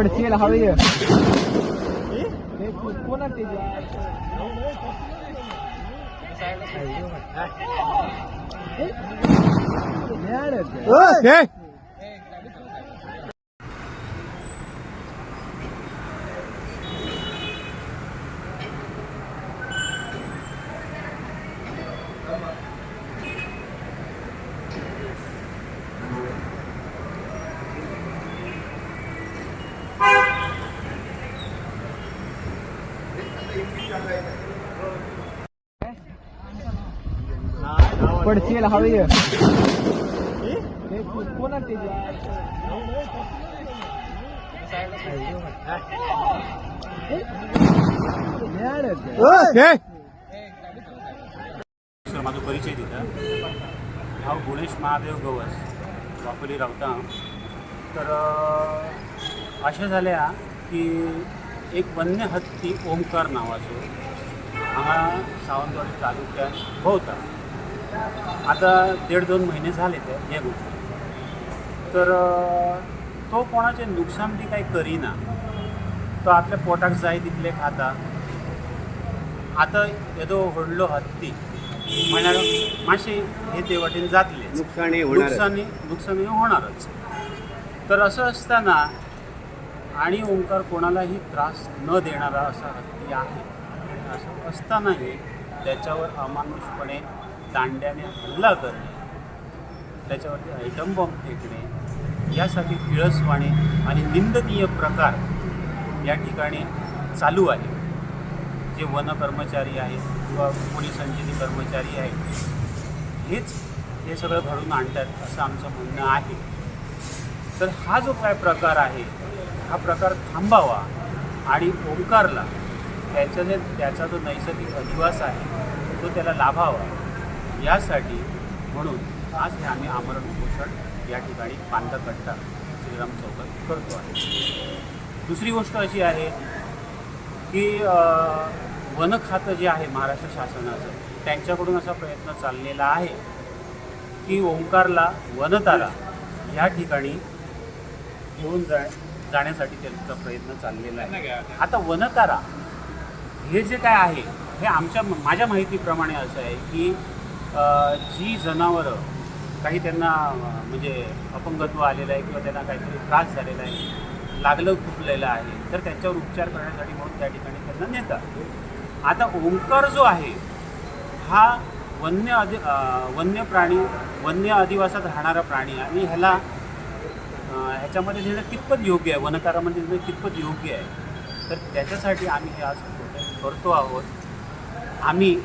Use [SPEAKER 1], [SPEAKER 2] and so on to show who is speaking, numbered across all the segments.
[SPEAKER 1] पडशील हवी कोणा ते पडशील हवी कोणा ते?
[SPEAKER 2] सर माझा परिचय दिला हा गुणेश महादेव गवस. वाकोली रावता. तर अशें जाल्या की एक वन्य हत्ती ओमकार नावाचो हांगा सावंतवाडी तालुक्यात भोंवता आता देड दोन महिने झाले ते हे गोष्टी. तर तो कोणाचें नुकसान बी कांय करिना. तो आपल्या पोटाक जाय तितले खाता. आता येदो व्हडलो हत्ती. म्हळ्यार मातशे हे ते वाटेन जातले
[SPEAKER 3] नुकसाणी
[SPEAKER 2] नुकसानी नुकसानी होणारच. तर असं असताना आणि ओंकार कोणालाही त्रास न देणारा असा हत्ती आहे. असं असतानाही त्याच्यावर अमानुषपणे दांड्याने हल्ला करणे त्याच्यावरती आयटम बॉम्ब फेकणे यासाठी किळसवाणे आणि निंदनीय प्रकार या ठिकाणी चालू आहे. जे वन कर्मचारी आहेत किंवा पोलिसांचे जे कर्मचारी आहेत हेच हे सगळं घडून आणतात असं आमचं म्हणणं आहे. तर हा जो काय प्रकार आहे हा प्रकार थांबावा आणि ओंकारला त्याच्या जे त्याचा जो नैसर्गिक अधिवास आहे तो त्याला लाभावा. यासाठी म्हणून आज हे आम्ही आमरण उपोषण या ठिकाणी पांदकट्टा श्रीराम चौकात करतो आहे. दुसरी गोष्ट अशी आहे की वन खातं जे आहे महाराष्ट्र शासनाचं त्यांच्याकडून असा प्रयत्न चाललेला आहे की ओंकारला वनतारा ह्या ठिकाणी घेऊन जा जाण्यासाठी त्यांचा प्रयत्न चाललेला आहे. आता वनतारा हे जे काय आहे हे आमच्या माझ्या माहितीप्रमाणे असं आहे की जी जनावरं काही त्यांना म्हणजे अपंगत्व आलेलं आहे किंवा त्यांना काहीतरी त्रास झालेला आहे लागलं खुपलेलं आहे तर त्यांच्यावर उपचार करण्यासाठी म्हणून त्या ठिकाणी त्यांना नेतात. आता ओंकार जो आहे हा वन्य अधि वन्य प्राणी वन्य अधिवासात राहणारा प्राणी आहे आणि ह्याला ह्याच्यामध्ये नेणं कितपत योग्य आहे? वनकारामध्ये नेणं कितपत योग्य आहे? तर त्याच्यासाठी आम्ही हे आज करतो आहोत. आम्ही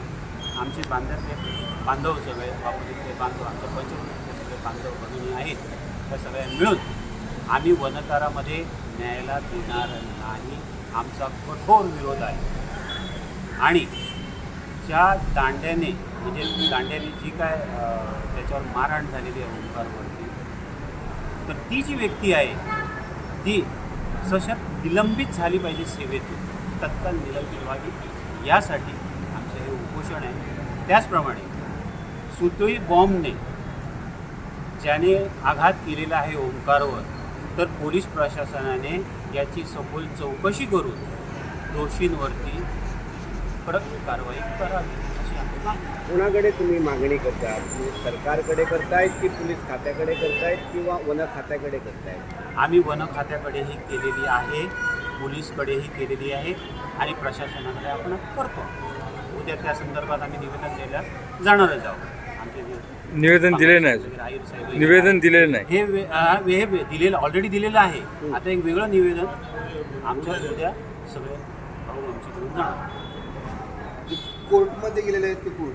[SPEAKER 2] आमचे बांधवातले बांधव सगळे बापुलीतले बांधव आमच्या पंचकृतीतले सगळे बांधव भगिनी आहेत. त्या सगळ्या मिळून आम्ही वनकारामध्ये न्यायला देणार नाही. आमचा कठोर विरोध आहे. आणि ज्या दांड्याने म्हणजे दांड्याने जी काय त्याच्यावर मारहाण झालेली आहे ओंकारवरती तर ती जी व्यक्ती आहे ती सशर्त निलंबित झाली पाहिजे सेवेतून. तत्काल निलंबित व्हावी. यासाठी आमचं हे उपोषण आहे. त्याचप्रमाणे सुतोई बॉम्बने ज्याने आघात केलेला आहे ओंकारवर तर पोलीस प्रशासनाने याची सखोल चौकशी करून दोषींवरती कडक कारवाई करावी.
[SPEAKER 3] कोणाकडे तुम्ही मागणी करता? तुम्ही सरकारकडे करतायत की पोलीस खात्याकडे करतायत किंवा वन खात्याकडे करतायत?
[SPEAKER 2] आम्ही वन खात्याकडेही केलेली आहे पोलीसकडेही केलेली आहे आणि प्रशासनाकडे आपण करतो. उद्या त्या संदर्भात आम्ही निवेदन द्यायला जाणारच आहोत.
[SPEAKER 4] निवेदन दिले नाही निवेदन दिलेलं नाही.
[SPEAKER 2] हे हे वे- दिलेलं ऑलरेडी दिलेलं आहे. आता एक वेगळं निवेदन आमच्या उद्या सगळे भाऊ आमच्याकडून जाणार
[SPEAKER 5] कोर्टमध्ये गेलेले आहेत ते कोर्ट?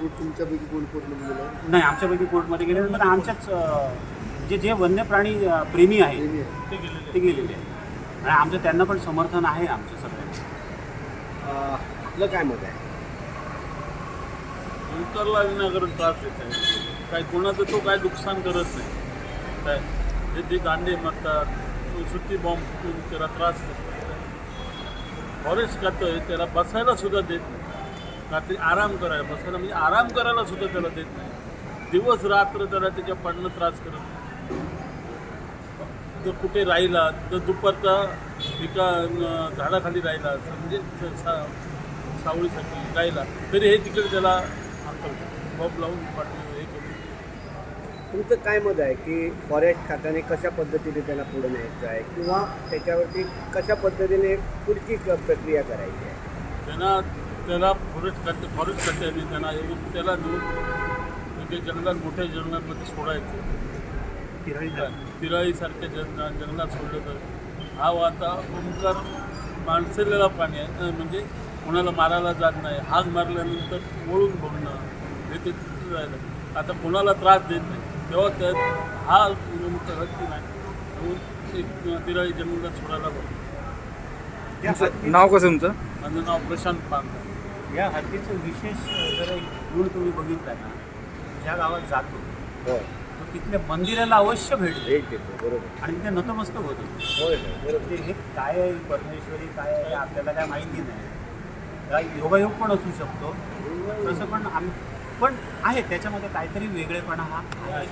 [SPEAKER 5] कोर्ट तुमच्यापैकी कोण कोर्टमध्ये गेलं आहे?
[SPEAKER 2] नाही आमच्यापैकी कोर्टमध्ये गेले पण आमच्याच जे जे वन्य प्राणी प्रेमी
[SPEAKER 5] आहे.
[SPEAKER 2] ते गेलेले आहेत. आणि आमचं त्यांना पण समर्थन आहे आमचं सगळ्यांचं.
[SPEAKER 3] अं, आपलं काय मत आहे?
[SPEAKER 6] इतरला विनाकारण त्रास देत आहे. काय कोणाचं तो काय नुकसान करत नाही. काय? जे ते दांडे मारतात तो सुट्टी बॉम्ब फुटून त्याला त्रास देत फॉरेस्ट खातं आहे त्याला बसायला सुद्धा देत नाही. रात्री आराम करायला बसायला म्हणजे आराम करायला सुद्धा त्याला देत नाही. दिवस रात्र त्याला त्याच्या पडणं त्रास करत नाही. जर कुठे राहिला तर दुपारचा एका झाडाखाली राहिला म्हणजे सा- सावळीसाठी राहिला तरी हे तिकडे त्याला बॉब लावून हे
[SPEAKER 3] तुमचं काय मत आहे की फॉरेस्ट खात्याने कशा पद्धतीने त्यांना पुढे न्यायचं आहे? किंवा त्याच्यावरती कशा पद्धतीने पुढची क- प्रक्रिया करायची आहे?
[SPEAKER 6] त्यांना त्याला फॉरेस्ट खाते फॉरेस्ट खात्याने त्यांना येऊन त्याला नेऊन म्हणजे जंगलात मोठ्या जंगलांमध्ये सोडायचं. पिराळीसारख्या जंगला जंगलात सोडलं तर. हा आता ओंकार माणसेलेला प्राणी आहे. अं, म्हणजे कोणाला मारायला जात नाही. हाक मारल्यानंतर वळून बघणं हे ते राहिलं. आता कोणाला त्रास देत नाही. तेव्हा त्या हा ओंकार हत्ती नाही. म्हणून एक पिराळी जंगलात सोडायला बघ
[SPEAKER 2] या हत्ती
[SPEAKER 4] नाव कसं तुमचं?
[SPEAKER 6] माझं नाव प्रशांत पांढरा
[SPEAKER 2] या हत्तीचं विशेष जर एक गुण तुम्ही बघितला ना? ज्या गावात जातो
[SPEAKER 3] होय
[SPEAKER 2] तो तिथल्या मंदिराला अवश्य भेट देतो.
[SPEAKER 3] भेट देतो बरोबर.
[SPEAKER 2] आणि तिथे नतमस्तक होतो.
[SPEAKER 3] होय बरोबर.
[SPEAKER 2] हे काय आहे? परमेश्वरी काय आहे? आपल्याला काय माहिती नाही. हा योगायोग पण असू शकतो. तसं पण आम पण आहे त्याच्यामध्ये काहीतरी वेगळेपणा हा आहे.